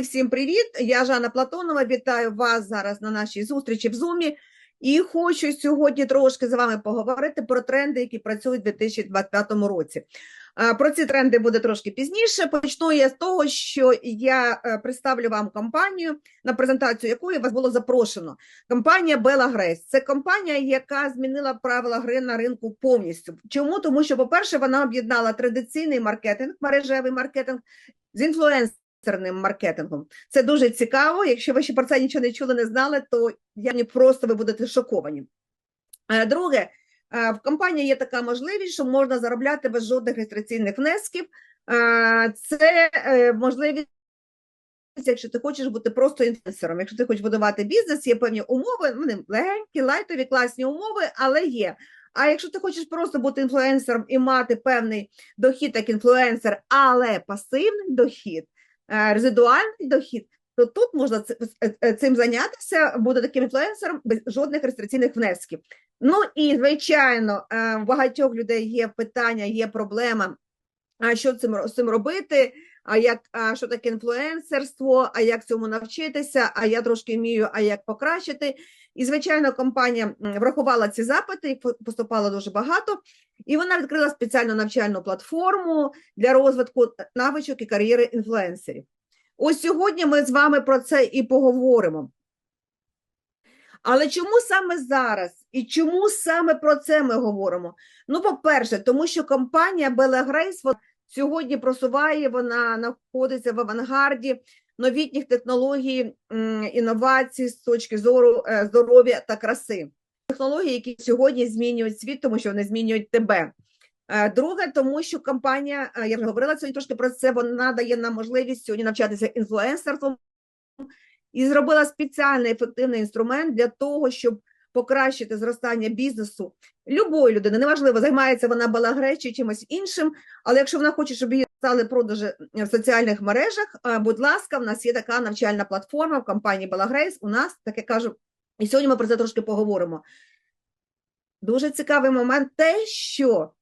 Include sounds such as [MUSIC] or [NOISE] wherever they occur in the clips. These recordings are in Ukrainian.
Всім привіт! Я Жанна Платонова. Вітаю вас зараз на нашій зустрічі в Зумі. І хочу сьогодні трошки з вами поговорити про тренди, які працюють у 2025 році. Про ці тренди буде трошки пізніше. Почну я з того, що я е, представлю вам компанію, на презентацію якої вас було запрошено. Компанія Bella Grace. Це компанія, яка змінила правила гри на ринку повністю. Чому? Тому що, по-перше, вона об'єднала традиційний маркетинг, мережевий маркетинг з інфлюенсерним маркетингом. Це дуже цікаво. Якщо ви ще про це нічого не чули, не знали, то я просто ви будете шоковані. Е, Друге, е, в компанії є така можливість, що можна заробляти без жодних реєстраційних внесків. Е, Це можливість. Якщо ти хочеш бути просто інфлюенсером, якщо ти хочеш будувати бізнес, є певні умови, вони легенькі, лайтові, класні умови, але є. А якщо ти хочеш просто бути інфлюенсером і мати певний дохід як інфлюенсер, але пасивний дохід, резидуальний дохід, то тут можна е, е, цим зайнятися, бути таким інфлюенсером без жодних реєстраційних внесків. Ну і звичайно, е, у багатьох людей є питання, є проблема. А що цим цим робити? А як а що таке інфлюенсерство? А як цьому навчитися? А я трошки вмію, а як покращити? І звичайно, компанія врахувала ці запити, їх по- поступало дуже багато, і вона відкрила спеціальну навчальну платформу для розвитку навичок і кар'єри інфлюенсерів. Ось сьогодні ми з вами про це і поговоримо. Але чому саме зараз? І чому саме про це ми говоримо? Ну, по-перше, тому що компанія Bella Grace сьогодні просуває, вона знаходиться в авангарді новітніх технологій, інновацій з точки зору е, здоров'я та краси. Технології, які сьогодні змінюють світ, тому що вони змінюють тебе. Е, Друге, тому що компанія, е, я вже говорила сьогодні трошки про це, вона дає нам можливість сьогодні навчатися інфлюенсерством і зробила спеціальний ефективний інструмент для того, щоб покращити зростання бізнесу любої людини. Неважливо, займається вона балагре чи чимось іншим, але якщо вона хоче, щоб її стали продажі в соціальних мережах, е, будь ласка, в нас є така навчальна платформа в компанії Балагрейс. У нас таке кажу, і сьогодні ми про це трошки поговоримо. Дуже цікавий момент те, що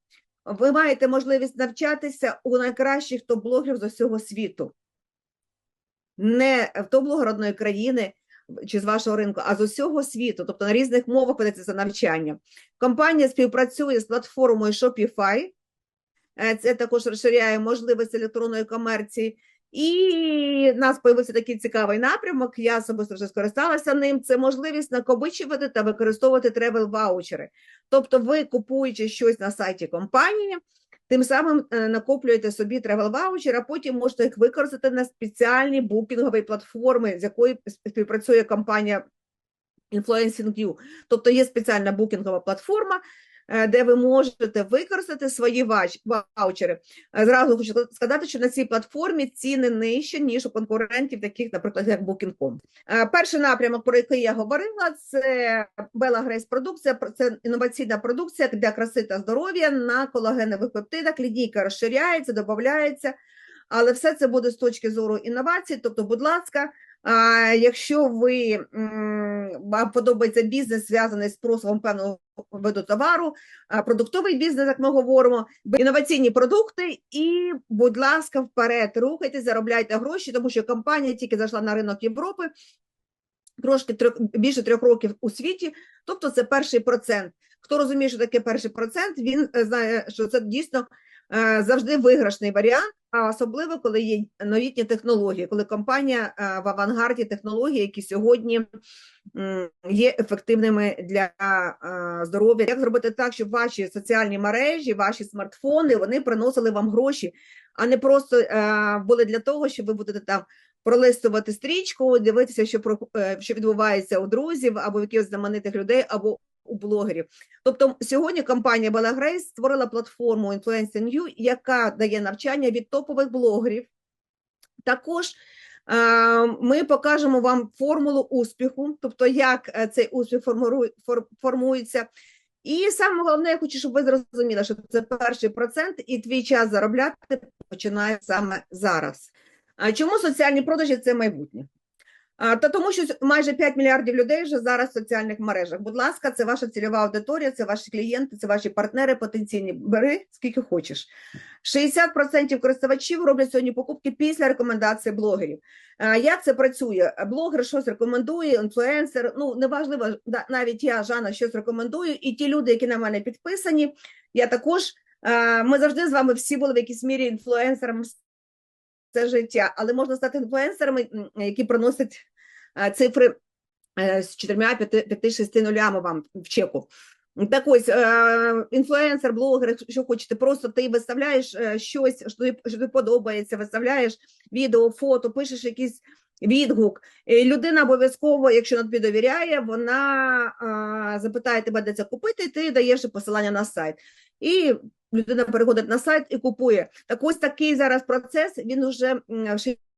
ви маєте можливість навчатися у найкращих топ-блогерів з усього світу. Не в топ-блогер одної країни чи з вашого ринку, а з усього світу, тобто на різних мовах ведеться це навчання. Компанія співпрацює з платформою Shopify, Е, це також розширяє можливості електронної комерції. І в нас з'явився такий цікавий напрямок. Я особисто вже скористалася ним. Це можливість накопичувати та використовувати тревел ваучери. Тобто, ви купуючи щось на сайті компанії, тим самим е, накоплюєте собі тревел ваучер, а потім можете їх використати на спеціальній букінговій платформі, з якою співпрацює компанія Influencing Тобто є спеціальна букінгова платформа, де ви можете використати свої ваучери. Е, Зразу хочу сказати, що на цій платформі ціни нижчі, ніж у конкурентів, таких, наприклад, як Booking.com. Е, Перший напрямок, про який я говорила, це Bella Grace продукція. про- Це інноваційна продукція для краси та здоров'я на колагенових пептидах. Лінійка розширяється, додається. Але все це буде з точки зору інновацій. Тобто, будь ласка, а, якщо ви вам подобається бізнес, зв'язаний з спросом певного виду товару, продуктовий бізнес, як ми говоримо, інноваційні продукти, і, будь ласка, вперед, рухайтесь, заробляйте гроші, тому що компанія тільки зайшла на ринок Європи. Трошки трьох більше трьох років у світі, тобто це перший процент. Хто розуміє, що таке перший процент, він е, знає, що це дійсно завжди виграшний варіант, а особливо коли є новітні технології, коли компанія е, в авангарді технологій, які сьогодні є ефективними для е, здоров'я. Як зробити так, щоб ваші соціальні мережі, ваші смартфони вони приносили вам гроші, а не просто е, були для того, щоб ви будете там пролистувати стрічку, дивитися, що про е, що відбувається у друзів або якихось знаменитих людей, або у блогерів. Тобто сьогодні компанія Grace створила платформу Influencing You, яка дає навчання від топових блогерів. Також е, ми покажемо вам формулу успіху, тобто як е, цей успіх формується. І саме головне, я хочу, щоб ви зрозуміли, що це перший процент, і твій час заробляти починає саме зараз. Чому соціальні продажі це майбутнє? Та тому, що майже 5 мільярдів людей вже зараз в соціальних мережах. Будь ласка, це ваша цільова аудиторія, це ваші клієнти, це ваші партнери потенційні. Бери скільки хочеш. 60% користувачів роблять сьогодні покупки після рекомендацій блогерів. Як це працює? Блогер щось рекомендує, інфлюенсер. Ну неважливо, навіть я Жанна щось рекомендую, і ті люди, які на мене підписані, я також. Ми завжди з вами всі були в якійсь мірі інфлюенсерами це життя, але можна стати інфлюенсерами, які приносять цифри е, з 4, 5, 6 нулями вам в чеку. Так ось, е, інфлюенсер, блогер, що хочете, просто ти виставляєш е, щось, що тобі, що тобі подобається, виставляєш відео, фото, пишеш якийсь відгук. І людина обов'язково, якщо вона тобі довіряє, вона запитає тебе, де це купити, і ти даєш посилання на сайт. І людина переходить на сайт і купує. Так ось такий зараз процес, він вже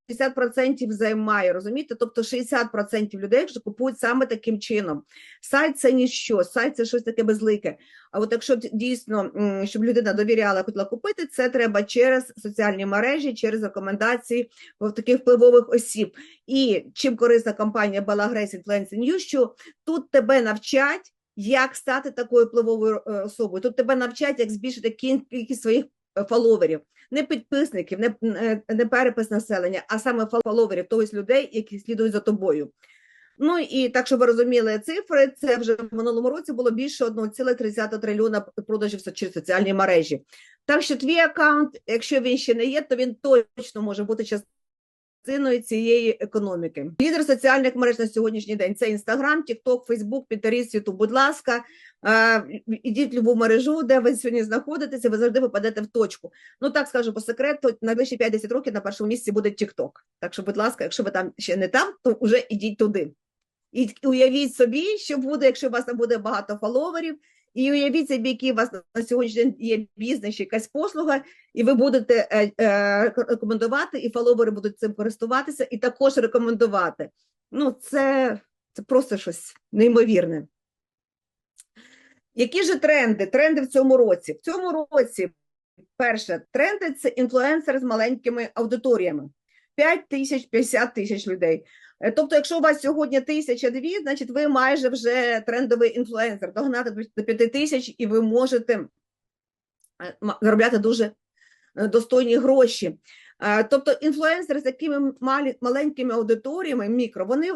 60% займає, розумієте? Тобто 60% людей вже купують саме таким чином. Сайт це ніщо, сайт це щось таке безлике. А от якщо дійсно, щоб людина довіряла, хотіла купити, це треба через соціальні мережі, через рекомендації таких впливових осіб. І чим корисна компанія Балагрес Influence News, що тут тебе навчать, як стати такою впливовою е, особою. Тут тебе навчать, як збільшити кіль- кількість своїх е, фоловерів, не підписників, не, не, не перепис населення, а саме фоловерів, тобто людей, які слідують за тобою. Ну і так, щоб ви розуміли цифри, це вже в минулому році було більше 1,3 трильйона продажів через соціальні мережі. Так що твій аккаунт, якщо він ще не є, то він точно може бути частиною цієї економіки. Лідер соціальних мереж на сьогоднішній день це Інстаграм, Тікток, Фейсбук, Пінтеріст, Ютуб. Будь ласка, е, ідіть в любу мережу, де ви сьогодні знаходитеся, ви завжди попадете в точку. Ну так скажу по секрету, найближчі 5-10 років на першому місці буде Тікток. Так що, будь ласка, якщо ви там ще не там, то вже ідіть туди. І уявіть собі, що буде, якщо у вас там буде багато фоловерів, і уявіть собі, який у вас на сьогоднішній день є бізнес якась послуга, і ви будете е, е, рекомендувати, і фоловери будуть цим користуватися, і також рекомендувати. Ну, це, це просто щось неймовірне. Які ж тренди? Тренди в цьому році? В цьому році, перше, тренди це інфлюенсери з маленькими аудиторіями. 5 тисяч, 50 тисяч людей. Е, Тобто, якщо у вас сьогодні тисяча дві, значить ви майже вже трендовий інфлюенсер, догнати до- 5 тисяч, і ви можете е, заробляти дуже е, достойні гроші. Тобто інфлюенсери з такими маленькими аудиторіями, мікро, вони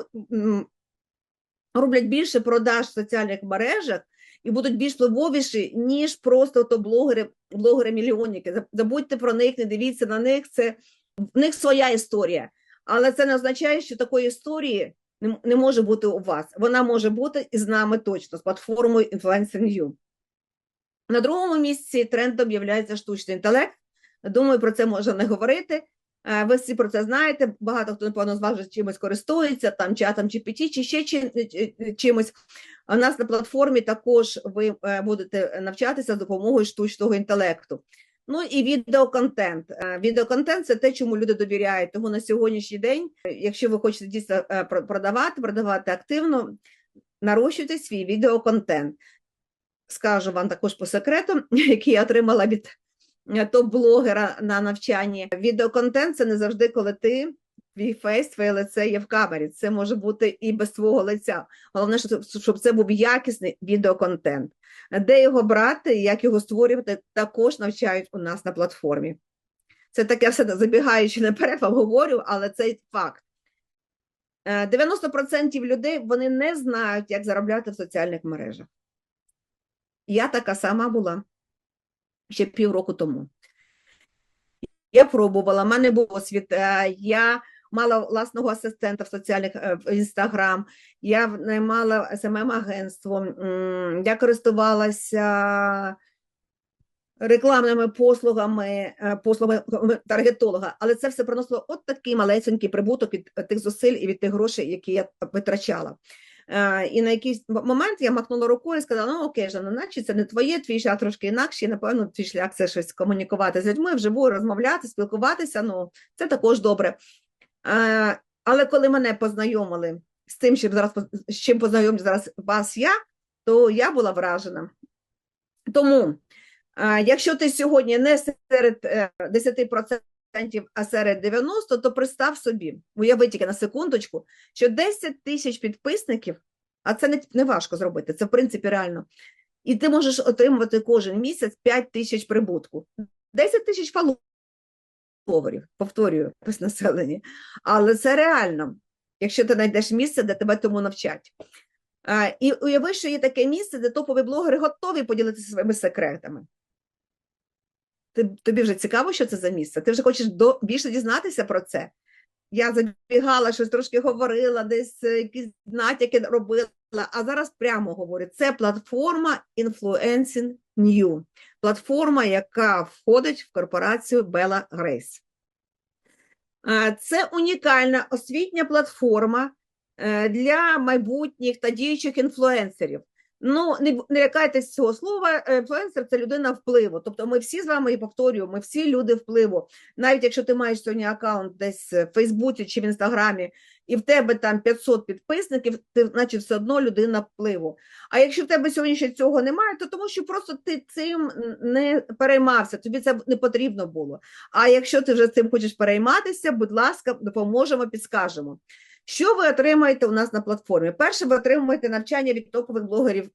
роблять більше продаж в соціальних мережах і будуть більш впливовіші, ніж просто то блогери, блогери-мільйонники. Забудьте про них, не дивіться на них. Це в них своя історія. Але це не означає, що такої історії не, не може бути у вас. Вона може бути і з нами точно, з платформою Influencer New. На другому місці трендом є штучний інтелект. Думаю, про це можна не говорити. Е, Ви всі про це знаєте. Багато хто, напевно, з вас чимось користується, там чатом GPT чи ще чи- чи- чимось. У нас на платформі також ви е, будете навчатися з допомогою штучного інтелекту. Ну і відеоконтент. Е, Відеоконтент це те, чому люди довіряють. Тому на сьогоднішній день, е, якщо ви хочете дійсно е, продавати, продавати активно, нарощуйте свій відеоконтент. Скажу вам також по секрету, [LAUGHS] який я отримала від е, топ-блогера на навчанні. Відеоконтент це не завжди, коли ти твій фейс, твоє лице є в камері. Це може бути і без твого лиця. Головне, щоб- це був якісний відеоконтент. Де його брати, як його створювати, також навчають у нас на платформі. Це таке все забігаючи наперед, вам говорю, але це факт. Е, 90% людей вони не знають, як заробляти в соціальних мережах. Я така сама була ще півроку тому. Я пробувала, в мене був освіт, е, я мала власного асистента в соціальних е, в Інстаграм, я наймала смм агентство я користувалася рекламними послугами, е, послугами таргетолога, але це все приносило от такий малесенький прибуток від тих зусиль і від тих грошей, які я витрачала. Е, І на якийсь момент я махнула рукою і сказала: ну окей, Жанна, наче це не твоє, твій шлях трошки інакший. Напевно, твій шлях це щось комунікувати з людьми, вживу розмовляти, спілкуватися. Ну, це також добре. Е, Але коли мене познайомили з тим, чим зараз з чим познайомлю зараз вас я, то я була вражена. Тому, е, якщо ти сьогодні не серед е, 10% а серед 90, то представ собі, уяви тільки на секундочку, що 10 тисяч підписників, а це не, не важко зробити, це в принципі реально. І ти можеш отримувати кожен місяць 5 тисяч прибутку. 10 тисяч фоловерів, повторюю, без населення. Але це реально, якщо ти знайдеш місце, де тебе тому навчать. І уяви, що є таке місце, де топові блогери готові поділитися своїми секретами. Ти, тобі вже цікаво, що це за місце? Ти вже хочеш до, більше дізнатися про це? Я забігала, щось трошки говорила, десь е, якісь натяки робила, а зараз прямо говорю: це платформа Influencing New, платформа, яка входить в корпорацію Bella Grace. Це унікальна освітня платформа е, для майбутніх та діючих інфлюенсерів. Ну, не, не лякайтесь цього слова. е, Інфлюенсер це людина впливу. Тобто, ми всі з вами і повторюю, ми всі люди впливу. Навіть якщо ти маєш сьогодні аккаунт десь в Фейсбуці чи в Інстаграмі, і в тебе там 500 підписників, ти значить все одно людина впливу. А якщо в тебе сьогодні ще цього немає, то тому що просто ти цим не переймався, тобі це не потрібно було. А якщо ти вже цим хочеш перейматися, будь ласка, допоможемо, підскажемо. Що ви отримаєте у нас на платформі? Перше, ви отримуєте навчання від топових блогерів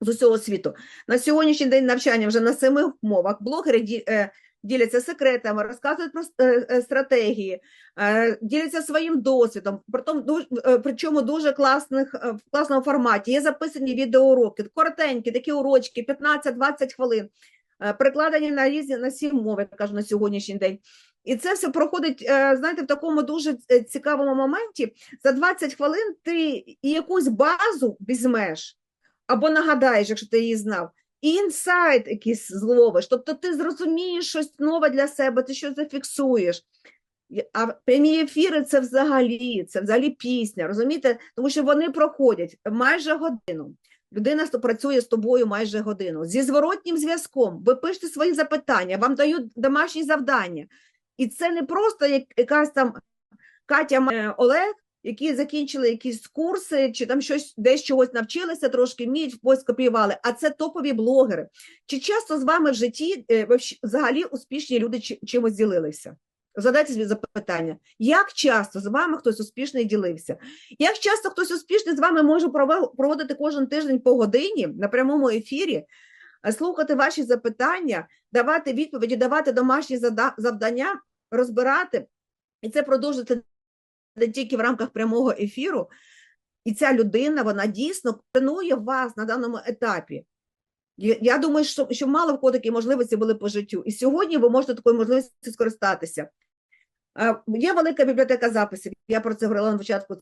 з усього світу. На сьогоднішній день навчання вже на семи мовах. Блогери е, діляться секретами, розказують про е, е, стратегії, діляться своїм досвідом. Причому дуже класних в класному форматі. Є записані відеоуроки, коротенькі, такі урочки, 15-20 хвилин, перекладені на різні на сім мови, кажу на сьогоднішній день. І це все проходить, е, знаєте, в такому дуже е, цікавому моменті. За 20 хвилин ти і якусь базу візьмеш або нагадаєш, якщо ти її знав, і інсайт якийсь зловиш. Тобто ти зрозумієш щось нове для себе, ти щось зафіксуєш. А прямі ефіри це взагалі, це взагалі пісня, розумієте? Тому що вони проходять майже годину. Людина працює з тобою майже годину. Зі зворотнім зв'язком ви пишете свої запитання, вам дають домашні завдання. І це не просто як, якась там Катя е, Олег, які закінчили якісь курси, чи там щось десь чогось навчилися, трошки вміють, ось копіювали. А це топові блогери. Чи часто з вами в житті е, взагалі успішні люди чимось ділилися? Задайте собі запитання, як часто з вами хтось успішний ділився? Як часто хтось успішний з вами може проводити кожен тиждень по годині на прямому ефірі, е, слухати ваші запитання, давати відповіді, давати домашні завдання, розбирати, і це продовжити не тільки в рамках прямого ефіру, і ця людина вона дійсно тренує вас на даному етапі. Я думаю, що, що мало в кого такі можливості були по життю. І сьогодні ви можете такою можливістю скористатися. Е, Є велика бібліотека записів. Я про це говорила на початку.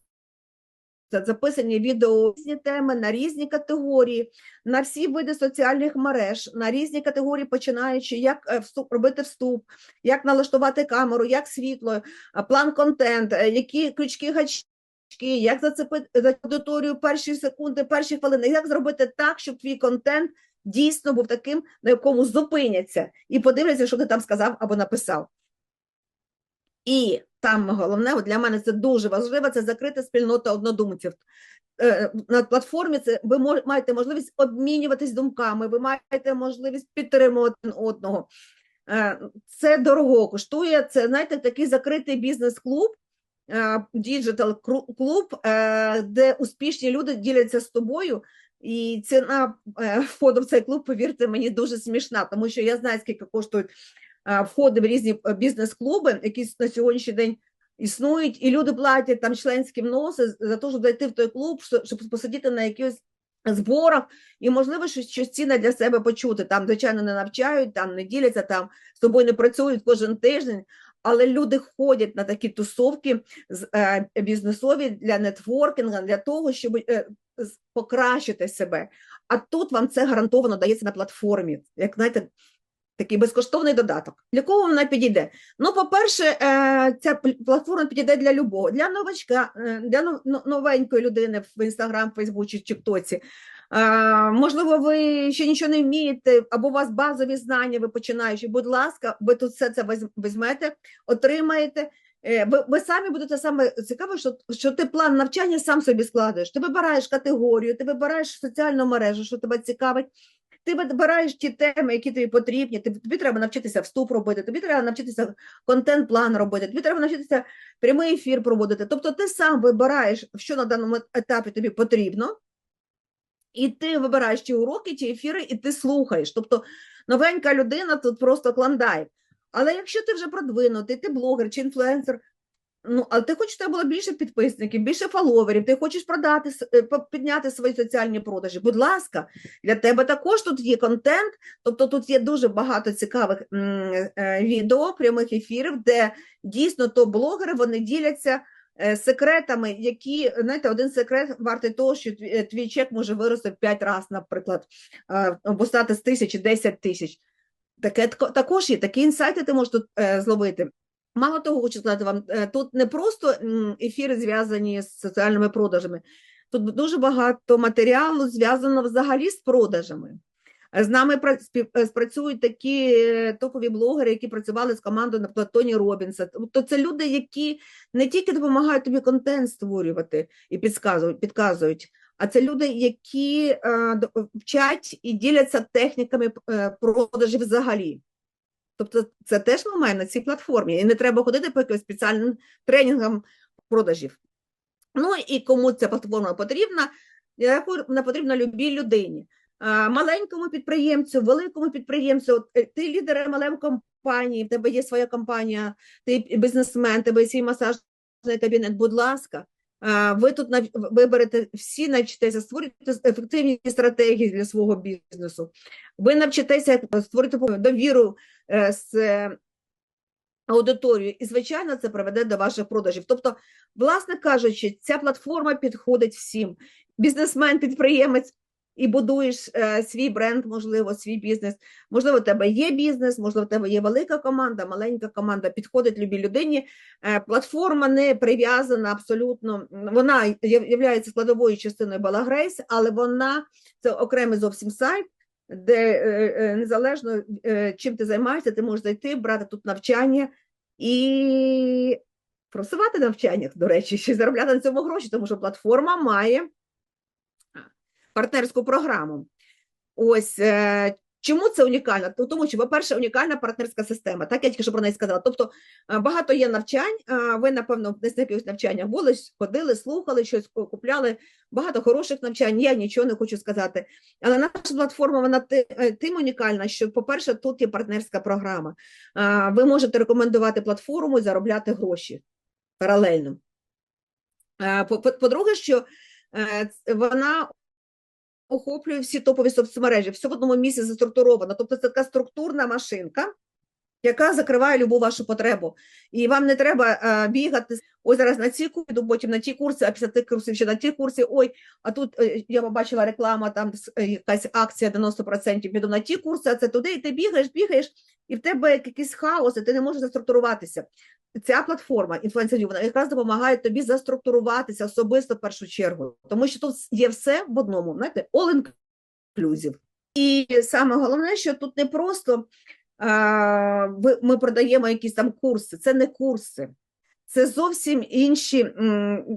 Записані відео різні теми на різні категорії, на всі види соціальних мереж, на різні категорії, починаючи, як е, вступ, робити вступ, як налаштувати камеру, як світло, е, план контент, е, які крючки гачки, як зацепити за аудиторію перші секунди, перші хвилини, як зробити так, щоб твій контент дійсно був таким, на якому зупиняться, і подивляться, що ти там сказав або написав. І там головне, для мене це дуже важливо, це закрита спільнота однодумців. Е, На платформі це ви маєте можливість обмінюватись думками, ви маєте можливість підтримувати одного. Е, Це дорого коштує. Це знаєте, такий закритий бізнес-клуб, е, діджитал клуб, е, де успішні люди діляться з тобою. І ціна е, входу в цей клуб, повірте мені, дуже смішна, тому що я знаю, скільки коштують е, входи в різні е, бізнес-клуби, які на сьогоднішній день існують, і люди платять там членські вноси за те, щоб зайти в той клуб, щоб щоб посидіти на якихось зборах, і можливо щось, щось цінне для себе почути. Там, звичайно, не навчають, там не діляться, там з тобою не працюють кожен тиждень. Але люди ходять на такі тусовки з- е, бізнесові для нетворкінгу, для того, щоб е, покращити себе. А тут вам це гарантовано дається на платформі, як знаєте, такий безкоштовний додаток. Для кого вона підійде? Ну, по-перше, е, ця платформа підійде для любого, для новачка, е, для нов- новенької людини в Інстаграм, Фейсбуці, Тіктоці. Е, Можливо, ви ще нічого не вмієте, або у вас базові знання, ви починаючи. Будь ласка, ви тут все це візьмете, отримаєте. Ви, ви самі будете саме цікаво, що, що ти план навчання сам собі складаєш. Ти вибираєш категорію, ти вибираєш соціальну мережу, що тебе цікавить. Ти вибираєш ті теми, які тобі потрібні. Тобі, треба навчитися вступ робити, тобі треба навчитися контент-план робити, тобі треба навчитися прямий ефір проводити. Тобто ти сам вибираєш, що на даному етапі тобі потрібно, і ти вибираєш ті уроки, ті ефіри, і ти слухаєш. Тобто новенька людина тут просто клондайк. Але якщо ти вже продвинутий, ти блогер чи інфлюенсер, ну, але ти хочеш, щоб було більше підписників, більше фоловерів, ти хочеш продати, е, підняти свої соціальні продажі. Будь ласка, для тебе також тут є контент, тобто тут є дуже багато цікавих е, відео, прямих ефірів, де дійсно топ-блогери вони діляться е, секретами, які, знаєте, один секрет вартий того, що твій, чек може вирости в 5 разів, наприклад, або стати з тисячі 10 тисяч. Таке також є, такі інсайти ти можеш тут зловити. Мало того, хочу сказати вам, е, тут не просто ефіри зв'язані з соціальними продажами, тут дуже багато матеріалу зв'язано взагалі з продажами. Е, З нами е, спрацюють такі топові блогери, які працювали з командою на Тоні Робінса. Тобто це люди, які не тільки допомагають тобі контент створювати і підказують, підказують, а це люди, які вчать і діляться техніками продажів взагалі. Тобто це теж ми маємо на цій платформі. І не треба ходити по якимось спеціальним тренінгам продажів. Ну і кому ця платформа потрібна, вона потрібна любій людині. Маленькому підприємцю, великому підприємцю, е, ти лідер малем компанії, в тебе є своя компанія, ти бізнесмен, тебе є свій масажний кабінет, будь ласка, ви тут виберете всі навчитеся створювати ефективні стратегії для свого бізнесу. Ви навчитеся створити довіру е, з аудиторією, і, звичайно, це приведе до ваших продажів. Тобто, власне кажучи, ця платформа підходить всім. Бізнесмен, підприємець, і будуєш е, свій бренд, можливо, свій бізнес. Можливо, у тебе є бізнес, можливо, у тебе є велика команда, маленька команда, підходить любій людині. Е, платформа не прив'язана абсолютно, вона є складовою частиною Балагрейс, але вона це окремий зовсім сайт, де е, незалежно чим ти займаєшся, ти можеш зайти, брати тут навчання і просувати навчання, до речі, ще заробляти на цьому гроші, тому що платформа має партнерську програму. Ось е, чому це унікально? Тому що, по-перше, унікальна партнерська система, так я тільки що про неї сказала. Тобто е, багато є навчань. е, Ви, напевно, десь на якихось навчаннях були, ходили, слухали, щось купляли. Багато хороших навчань. Я нічого не хочу сказати. Але наша платформа вона тим унікальна, що, по-перше, тут є партнерська програма. Ви можете рекомендувати платформу і заробляти гроші паралельно. По- по- По-друге, що вона охоплює всі топові соцмережі, все в одному місці заструктуровано. Тобто це така структурна машинка, яка закриває любу вашу потребу. І вам не треба е, бігати. Ось зараз на ці курси, потім на ті курси, а після тих курсів ще на ті курси. Ой, а тут е, я побачила реклама, там е, якась акція 90%, піду на ті курси, а це туди, і ти бігаєш, бігаєш, і в тебе якийсь хаос, і ти не можеш заструктуруватися. Ця платформа інфлюенсерів, вона якраз допомагає тобі заструктуруватися особисто в першу чергу, тому що тут є все в одному, знаєте, all inclusive. І саме головне, що тут не просто а, ми продаємо якісь там курси, це не курси, це зовсім інші,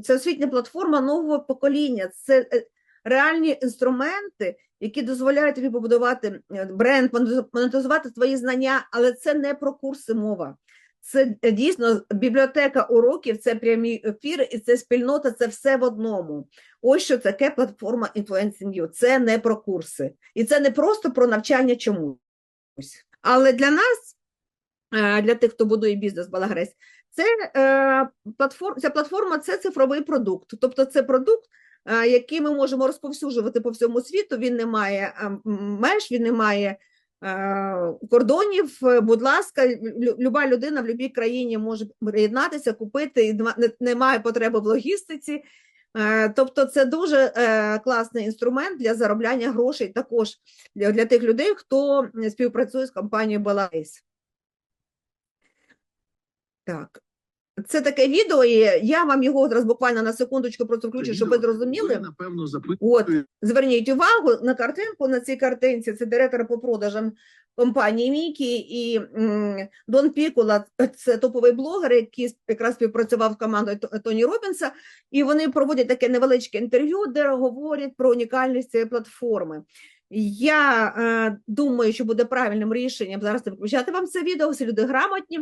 це освітня платформа нового покоління, це е, реальні інструменти, які дозволяють тобі побудувати е, бренд, монетиз- монетизувати твої знання, але це не про курси мова. Це е, дійсно бібліотека уроків, це прямі ефіри, і це спільнота, це все в одному. Ось що таке платформа Influencing You. Це не про курси. І це не просто про навчання чомусь. Але для нас, е, для тих, хто будує бізнес Балагресь, це е, платформ, ця платформа це цифровий продукт. Тобто це продукт, е, який ми можемо розповсюджувати по всьому світу. Він не має меж, він не має кордонів. Будь ласка, люба людина в будь-якій країні може приєднатися, купити, і нема- немає потреби в логістиці. Е, Тобто це дуже е, класний інструмент для заробляння грошей також для, для тих людей, хто співпрацює з компанією Балайс. Так. Це таке відео, і я вам його зараз буквально на секундочку просто включу, щоб ви зрозуміли. Напевно, От, зверніть увагу на картинку, на цій картинці, це директор по продажам компанії Мікі і м, Дон Пікула, це топовий блогер, який якраз співпрацював з командою Тоні Робінса, і вони проводять таке невеличке інтерв'ю, де говорять про унікальність цієї платформи. Я е, думаю, що буде правильним рішенням зараз не виключати вам це відео, всі люди грамотні.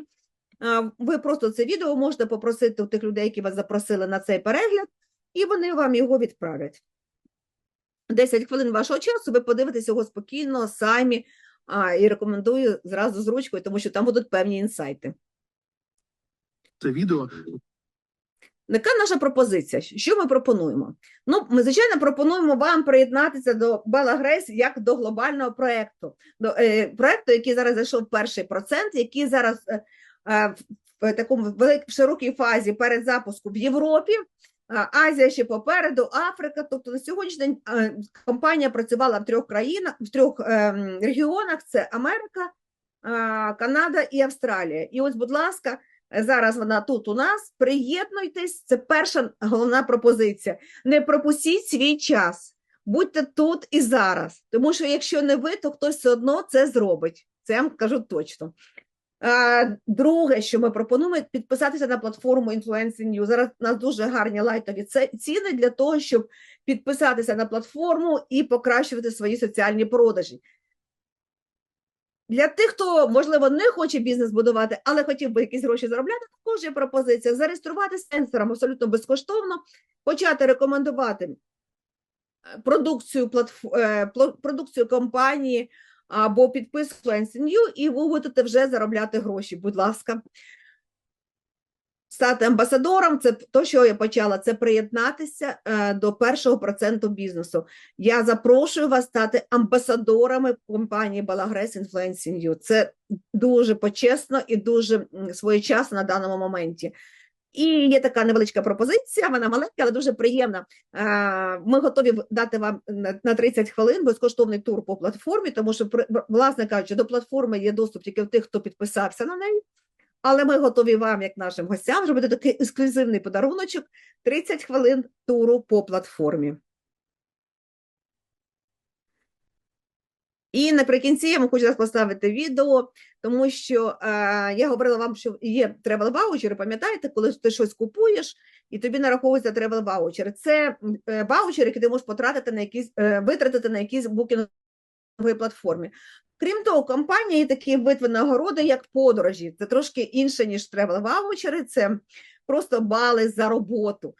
Ви просто це відео можете попросити у тих людей, які вас запросили на цей перегляд, і вони вам його відправлять. 10 хвилин вашого часу, ви подивитесь його спокійно, самі, а, і рекомендую зразу з ручкою, тому що там будуть певні інсайти. це відео. Яка наша пропозиція? Що ми пропонуємо? Ну, ми, звичайно, пропонуємо вам приєднатися до Белагрейс як до глобального проєкту, до е, проєкту, який зараз зайшов перший процент, який зараз е, в такому в широкій фазі перед запуску в Європі. Азія ще попереду, Африка. Тобто на сьогоднішній день е, компанія працювала в трьох країнах, в трьох регіонах: це Америка, е, Канада і Австралія. І ось, будь ласка, Зараз вона тут у нас. Приєднуйтесь, це перша головна пропозиція. Не пропустіть свій час. Будьте тут і зараз. Тому що якщо не ви, то хтось все одно це зробить. Це я вам кажу точно. А, друге, що ми пропонуємо, підписатися на платформу Influencing News. Зараз у нас дуже гарні лайтові ціни для того, щоб підписатися на платформу і покращувати свої соціальні продажі. Для тих, хто, можливо, не хоче бізнес будувати, але хотів би якісь гроші заробляти, також є пропозиція зареєструватися сенсором абсолютно безкоштовно, почати рекомендувати е, продукцію, е, продукцію компанії або підписку New, і ви будете вже заробляти гроші, будь ласка. Стати амбасадором, це то, що я почала, це приєднатися е, до першого проценту бізнесу. Я запрошую вас стати амбасадорами компанії Балагрес Influencing You. Це дуже почесно і дуже своєчасно на даному моменті. І є така невеличка пропозиція, вона маленька, але дуже приємна. Ми готові дати вам на на 30 хвилин безкоштовний тур по платформі, тому що, власне кажучи, до платформи є доступ тільки в тих, хто підписався на неї. Але ми готові вам, як нашим гостям, зробити такий ексклюзивний подаруночок 30 хвилин туру по платформі. І наприкінці я вам хочу зараз поставити відео, тому що е, я говорила вам, що є тревел ваучери, пам'ятаєте, коли ти щось купуєш, і тобі нараховується тревел ваучери. Це ваучер, який ти можеш потратити на якісь, е, витратити на якісь букінговій платформі. Крім того, компанія є такі вид винагороди, як подорожі. Це трошки інше, ніж тревел ваучери, це просто бали за роботу.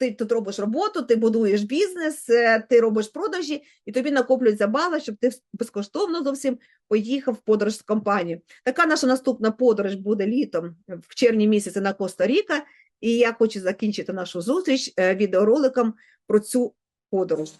Ти тут робиш роботу, ти будуєш бізнес, е, ти робиш продажі, і тобі накоплюються бали, щоб ти безкоштовно зовсім поїхав в подорож з компанією. Така наша наступна подорож буде літом в червні місяці на Коста-Ріка. І я хочу закінчити нашу зустріч е, відеороликом про цю подорож.